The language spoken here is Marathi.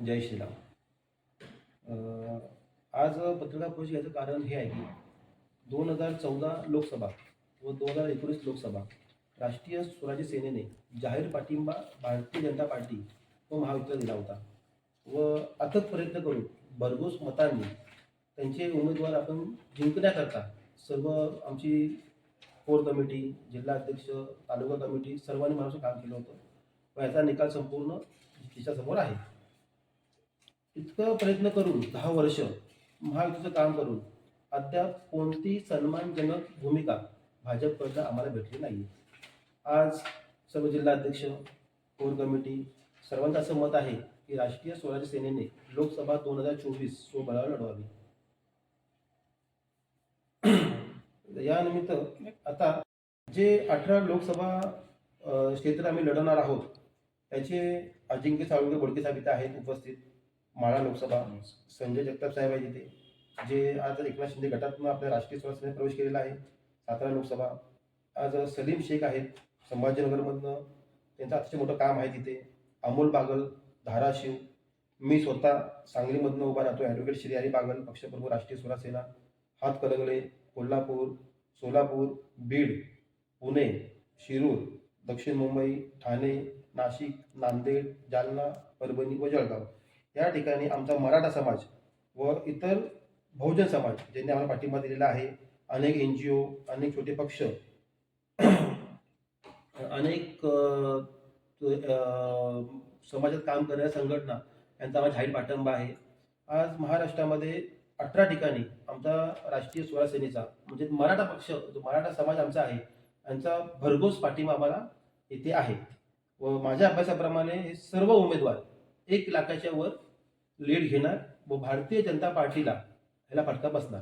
जय श्रीराम. आज पत्रकार परिषद याचं कारण हे आहे की दोन हजार चौदा लोकसभा व दोन हजार एकोणीस लोकसभा राष्ट्रीय स्वराज्य सेनेने जाहीर पाठिंबा भारतीय जनता पार्टी व महाविद्यालय दिला होता. व अथक प्रयत्न करून भरघोस मतांनी त्यांचे उमेदवार आपण जिंकण्याकरता सर्व आमची कोर कमिटी जिल्हा अध्यक्ष तालुका कमिटी सर्वांनी मला काम केलं होतं. व याचा निकाल संपूर्ण तिच्यासमोर आहे. इतकं प्रयत्न करून दहा वर्ष महायुतीचं काम करून अद्याप कोणती सन्मानजनक भूमिका भाजपकडनं आम्हाला भेटली नाही आज सर्व जिल्हा अध्यक्ष कोर कमिटी सर्वांचं असं मत आहे की राष्ट्रीय स्वराज्य सेनेने लोकसभा दोन हजार चोवीस स्वबळावर लढवावी. यानिमित्त आता जे अठरा लोकसभा क्षेत्र आम्ही लढवणार आहोत त्याचे अजिंक्य साळुंके बोडके साहेब इथे आहेत उपस्थित. माळा लोकसभा संजय जगताप साहेब आहे तिथे जे आज एकनाथ शिंदे गटातून आपल्या राष्ट्रीय स्वराज्य प्रवेश केलेला आहे. सातारा लोकसभा. आज सलीम शेख आहेत संभाजीनगरमधनं. त्यांचं अतिशय मोठं काम आहे तिथे. अमोल बागल धाराशिव मी स्वतः सांगलीमधनं उभा राहतो ॲडव्होकेट श्री हरी बागल पक्षप्रमुख राष्ट्रीय स्वराज सेना. हातकलंगले कोल्हापूर सोलापूर बीड पुणे शिरूर दक्षिण मुंबई ठाणे नाशिक नांदेड जालना परभणी व जळगाव. या ठिकाणी आमचा मराठा समाज व इतर बहुजन समाज ज्यांनी आम्हाला पाठिंबा दिलेला आहे अनेक एन जी ओ अनेक छोटे पक्ष अनेक समाजात काम करणाऱ्या संघटना यांचा आम्हाला जाहीर पाठिंबा आहे. आज महाराष्ट्रामध्ये अठरा ठिकाणी आमचा राष्ट्रीय स्वराज सेनेचा म्हणजे मराठा पक्ष जो मराठा समाज आमचा आहे यांचा भरघोस पाठिंबा आम्हाला इथे आहे. व माझ्या अभ्यासाप्रमाणे हे सर्व उमेदवार एक लाखाच्या वर लीड घेणार व भारतीय जनता पार्टीला ह्याला फटका बसणार.